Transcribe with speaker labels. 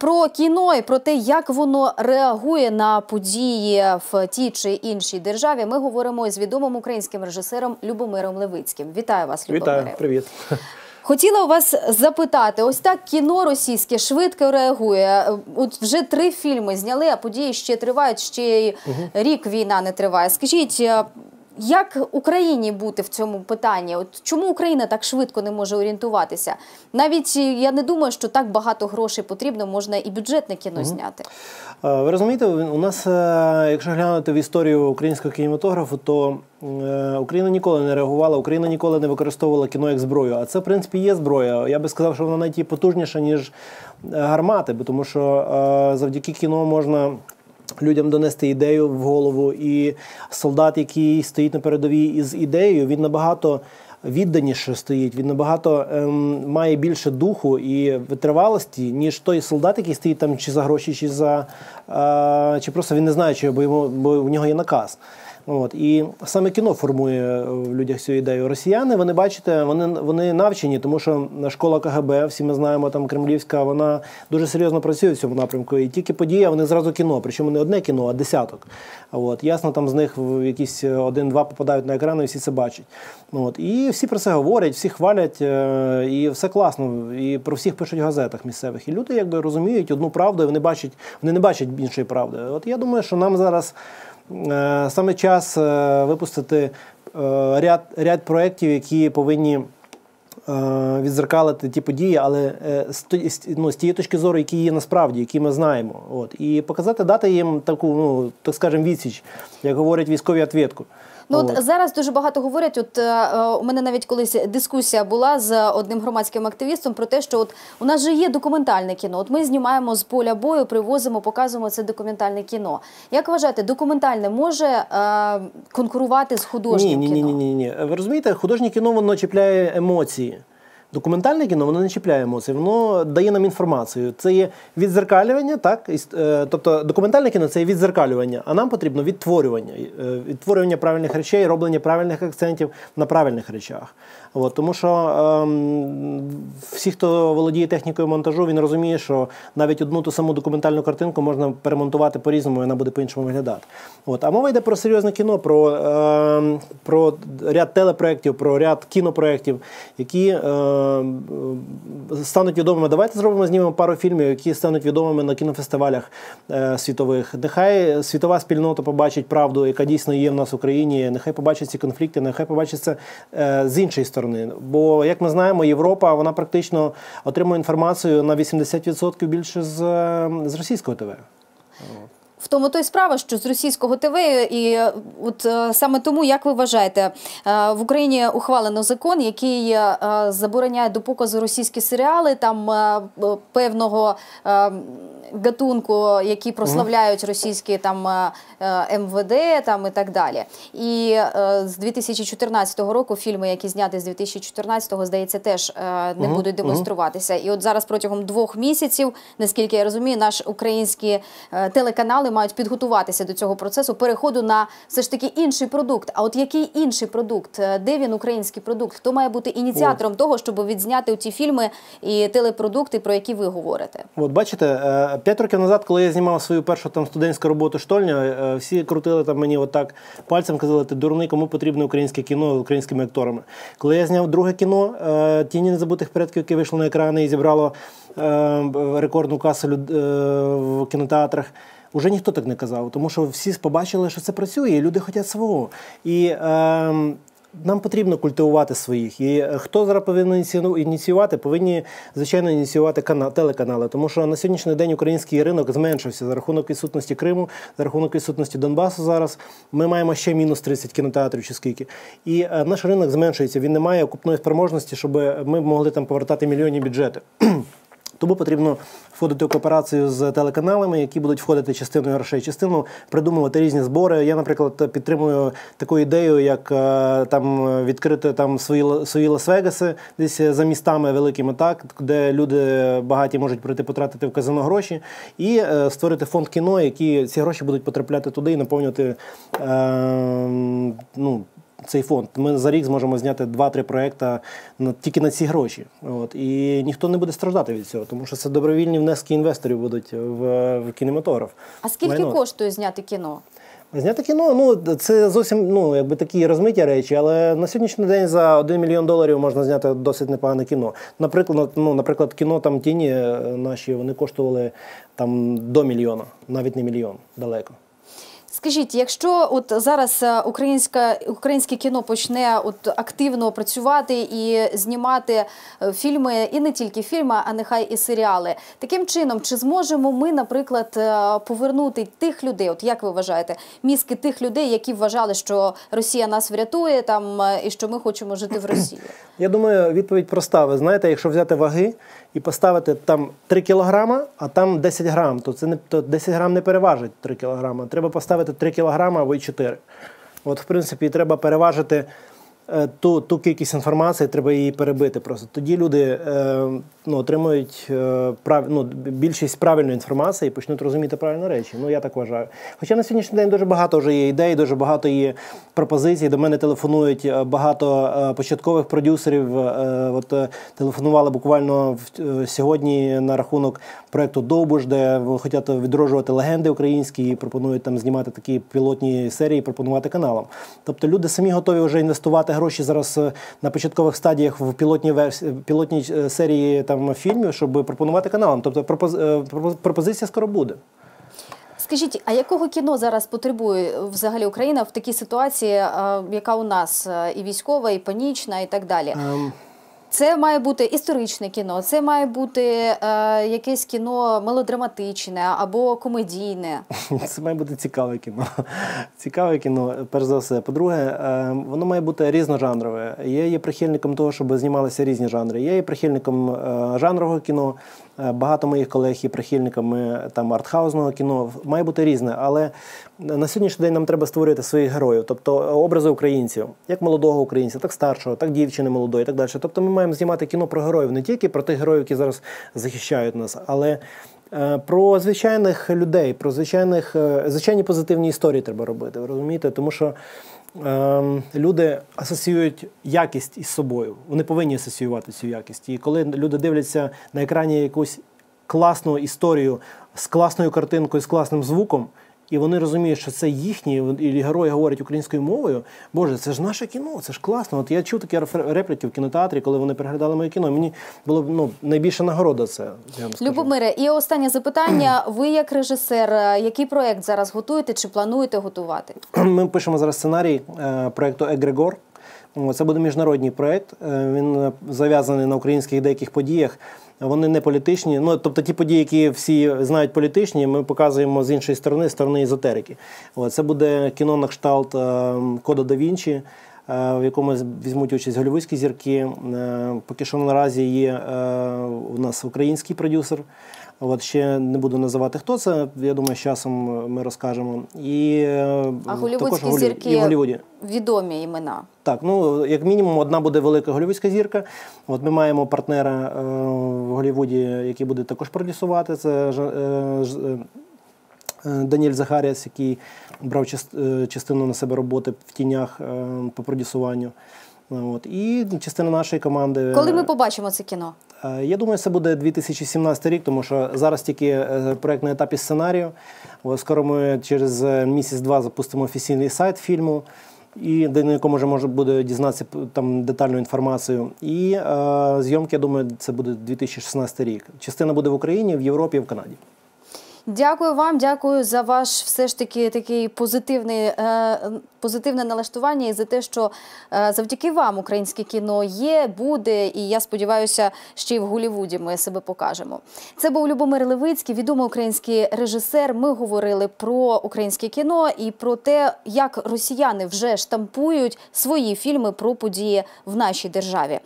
Speaker 1: Про кіно і про те, як воно реагує на події в тій чи іншій державі, ми говоримо із відомим українським режисером Любомиром Левицьким. Вітаю вас, Любомире.
Speaker 2: Вітаю, привіт.
Speaker 1: Хотіла у вас запитати: ось так кіно російське швидко реагує. От вже три фільми зняли, а події ще тривають. Ще й рік війна не триває. Скажіть, як Україні бути в цьому питанні? От чому Україна так швидко не може орієнтуватися? Навіть я не думаю, що так багато грошей потрібно, можна і бюджетне кіно зняти.
Speaker 2: Ви розумієте, у нас, якщо глянути в історію українського кінематографу, то Україна ніколи не реагувала, Україна ніколи не використовувала кіно як зброю. А це, в принципі, є зброя. Я би сказав, що вона навіть потужніша, ніж гармати, тому що завдяки кіно можна людям донести ідею в голову. І солдат, який стоїть на передовій із ідеєю, він набагато. Відданіше стоїть, він набагато ем, має більше духу і витривалості, ніж той солдат, який стоїть там чи за гроші, чи за е, чи просто він не знає, чи бо йому бо в нього є наказ. От і саме кіно формує в людях цю ідею. Росіяни вони бачите, вони вони навчені, тому що школа КГБ, всі ми знаємо, там Кремлівська, вона дуже серйозно працює в цьому напрямку. І тільки подія, вони зразу кіно, причому не одне кіно, а десяток. От ясно, там з них якісь один-два попадають на екрани, і всі це бачать. От і всі про це говорять, всі хвалять, е, і все класно. І про всіх пишуть в газетах місцевих. І люди якби розуміють одну правду, і вони бачать, вони не бачать іншої правди. От я думаю, що нам зараз. Е, саме час е, випустити е, ряд ряд проєктів, які повинні відзеркалити ті події, але ну, з тієї точки зору, які є насправді, які ми знаємо. От. І показати, дати їм таку, ну так скажемо, відсіч, як говорять військові ответку.
Speaker 1: Ну от зараз дуже багато говорять. От е, у мене навіть колись дискусія була з одним громадським активістом про те, що от у нас же є документальне кіно. От ми знімаємо з поля бою, привозимо, показуємо це документальне кіно. Як вважаєте, документальне може е, конкурувати з художнім
Speaker 2: ні,
Speaker 1: ні,
Speaker 2: кіно? Ні, ні, ні, ні. Ви розумієте, художнє кіно воно чіпляє емоції. Документальне кіно воно не чіпляє емоції, воно дає нам інформацію. Це є відзеркалювання, так е, тобто документальне кіно це є відзеркалювання, а нам потрібно відтворювання, е, відтворювання правильних речей, роблення правильних акцентів на правильних речах. От, Тому що ем, всі, хто володіє технікою монтажу, він розуміє, що навіть одну ту саму документальну картинку можна перемонтувати по-різному, і вона буде по-іншому виглядати. От. А мова йде про серйозне кіно, про ем, про ряд телепроєктів, про ряд кінопроєктів, які ем, стануть відомими. Давайте зробимо знімемо пару фільмів, які стануть відомими на кінофестивалях е, світових. Нехай світова спільнота побачить правду, яка дійсно є в нас в Україні. Нехай побачить ці конфлікти, нехай побачить це е, з іншої сторони. Бо, як ми знаємо, Європа вона практично отримує інформацію на 80% більше з, з російського ТВ.
Speaker 1: В тому то й справа, що з російського ТВ, і от е, саме тому, як ви вважаєте, е, в Україні ухвалено закон, який е, забороняє до показу російські серіали там певного гатунку, які прославляють російські там МВД там і так далі. І з 2014 року фільми, які зняті з 2014-го, здається, теж не будуть демонструватися. І от зараз протягом двох місяців, наскільки я розумію, наш українські телеканали мають підготуватися до цього процесу переходу на все ж таки інший продукт. А от який інший продукт? Е, де він український продукт? Хто має бути ініціатором О. того, щоб відзняти ті фільми і телепродукти, про які ви говорите?
Speaker 2: От бачите, е, п'ять років назад, коли я знімав свою першу там студентську роботу штольня, е, всі крутили там мені отак пальцем, казали, ти дурний, кому потрібне українське кіно українськими акторами. Коли я зняв друге кіно Тіні незабутих предків, яке вийшло на екрани і зібрало рекордну касу в кінотеатрах. Уже ніхто так не казав, тому що всі побачили, що це працює, і люди хочуть свого. І е, нам потрібно культивувати своїх. І е, хто зараз повинен ініціювати, повинні, звичайно, ініціювати канал, телеканали. Тому що на сьогоднішній день український ринок зменшився за рахунок відсутності Криму, за рахунок відсутності Донбасу. Зараз ми маємо ще мінус 30 кінотеатрів чи скільки. І е, наш ринок зменшується. Він не має окупної спроможності, щоб ми могли там повертати мільйонні бюджети. Тому потрібно входити у кооперацію з телеканалами, які будуть входити частиною грошей, частину придумувати різні збори. Я, наприклад, підтримую таку ідею, як е, там відкрити там свої свої Лас-Вегаси, десь за містами великими, так де люди багаті можуть прийти потратити в казино гроші, і е, створити фонд кіно, які ці гроші будуть потрапляти туди і наповнювати е, ну цей фонд. Ми за рік зможемо зняти 2-3 проекти на, тільки на ці гроші. От. І ніхто не буде страждати від цього, тому що це добровільні внески інвесторів будуть в, в кінематограф.
Speaker 1: А скільки
Speaker 2: Майно.
Speaker 1: коштує зняти кіно?
Speaker 2: Зняти кіно, ну це зовсім ну якби такі розмиті речі, але на сьогоднішній день за 1 мільйон доларів можна зняти досить непогане кіно. Наприклад, ну, наприклад, кіно там тіні наші вони коштували там до мільйона, навіть не мільйон далеко.
Speaker 1: Скажіть, якщо от зараз е, українська українське кіно почне от активно працювати і знімати е, фільми, і не тільки фільми, а нехай і серіали, таким чином, чи зможемо ми, наприклад, е, повернути тих людей, от як ви вважаєте, мізки тих людей, які вважали, що Росія нас врятує там і що ми хочемо жити в Росії?
Speaker 2: Я думаю, відповідь проста. Ви знаєте, якщо взяти ваги і поставити там 3 кілограма, а там 10 грам, то це не то 10 грам не переважить 3 кілограма. Треба поставити 3 кілограма або й 4. От, в принципі, треба переважити ту, ту кількість інформації, треба її перебити. Просто тоді люди е, ну, отримують е, прав, ну, більшість правильної інформації і почнуть розуміти правильні речі. Ну я так вважаю. Хоча на сьогоднішній день дуже багато вже є ідей, дуже багато є пропозицій. До мене телефонують е, багато е, початкових продюсерів. Е, От е, телефонували буквально е, сьогодні на рахунок проекту Довбуш, де хочуть відроджувати легенди українські і пропонують там знімати такі пілотні серії, пропонувати каналам. Тобто люди самі готові вже інвестувати гроші зараз е, на початкових стадіях в пілотній версії, пілотні е, серії там фільмів, щоб пропонувати каналам. Тобто пропоз, е, пропоз- пропозиція скоро буде.
Speaker 1: Скажіть, а якого кіно зараз потребує взагалі Україна в такій ситуації, е, яка у нас е, і військова, і панічна, і так далі?
Speaker 2: Ем,
Speaker 1: Це має бути історичне кіно, це має бути е, якесь кіно мелодраматичне або комедійне.
Speaker 2: Це має бути цікаве кіно. Цікаве кіно, перш за все. По-друге, е, воно має бути різножанрове. Я є прихильником того, щоб знімалися різні жанри. Я є прихильником е, жанрового кіно. Е, Багато моїх колег є прихильниками там артхаузного кіно. Має бути різне, але на сьогоднішній день нам треба створювати своїх героїв, тобто образи українців, як молодого українця, так старшого, так дівчини молодої, і так далі. Тобто ми маємо знімати кіно про героїв, не тільки про тих героїв, які зараз захищають нас, але Е, Про звичайних людей, про звичайних е, звичайні позитивні історії треба робити. Розумієте? Тому що е, люди асоціюють якість із собою. Вони повинні асоціювати цю якість. І коли люди дивляться на екрані якусь класну історію з класною картинкою, з класним звуком. І вони розуміють, що це їхні, і герої говорять українською мовою. Боже, це ж наше кіно, це ж класно. От я чув такі репліки в кінотеатрі, коли вони переглядали моє кіно. Мені було ну, найбільша нагорода це. Я вам скажу.
Speaker 1: Любомире, і останнє запитання: ви як режисер, е, який проект зараз готуєте чи плануєте готувати?
Speaker 2: Ми пишемо зараз сценарій е, проекту Егрегор. Це буде міжнародний проект. Е, Він е, зав'язаний на українських деяких подіях. Вони не політичні. Ну тобто ті події, які всі знають політичні, ми показуємо з іншої сторони, сторони езотерики. Це буде кіно на кшталт е, Кода да Вінчі. В якому візьмуть участь голівудські зірки. Поки що наразі є у нас український продюсер. От ще не буду називати хто це. Я думаю, з часом ми розкажемо. І е,
Speaker 1: А голівудські
Speaker 2: Голлі-
Speaker 1: зірки
Speaker 2: і в Голлівуді.
Speaker 1: відомі імена.
Speaker 2: Так, ну як мінімум, одна буде велика голівудська зірка. От ми маємо партнера е, в Голлівуді, який буде також продюсувати. Це е, е, Даніель Захаріас, який брав е, частину на себе роботи в тінях по продюсуванню. От. І частина нашої команди.
Speaker 1: Коли ми побачимо це кіно?
Speaker 2: Е, Я думаю, це буде 2017 рік, тому що зараз тільки е, проект на етапі сценарію. Скоро ми через е, місяць-два запустимо офіційний сайт фільму, і на якому вже може буде дізнатися там детальну інформацію. І е, зйомки, я думаю, це буде 2016 рік. Частина буде в Україні, в Європі, в Канаді.
Speaker 1: Дякую вам, дякую за ваш все ж таки такий позитивний, е, позитивне налаштування і за те, що е, завдяки вам українське кіно є, буде, і я сподіваюся, ще й в Голлівуді ми себе покажемо. Це був Любомир Левицький, відомий український режисер. Ми говорили про українське кіно і про те, як росіяни вже штампують свої фільми про події в нашій державі.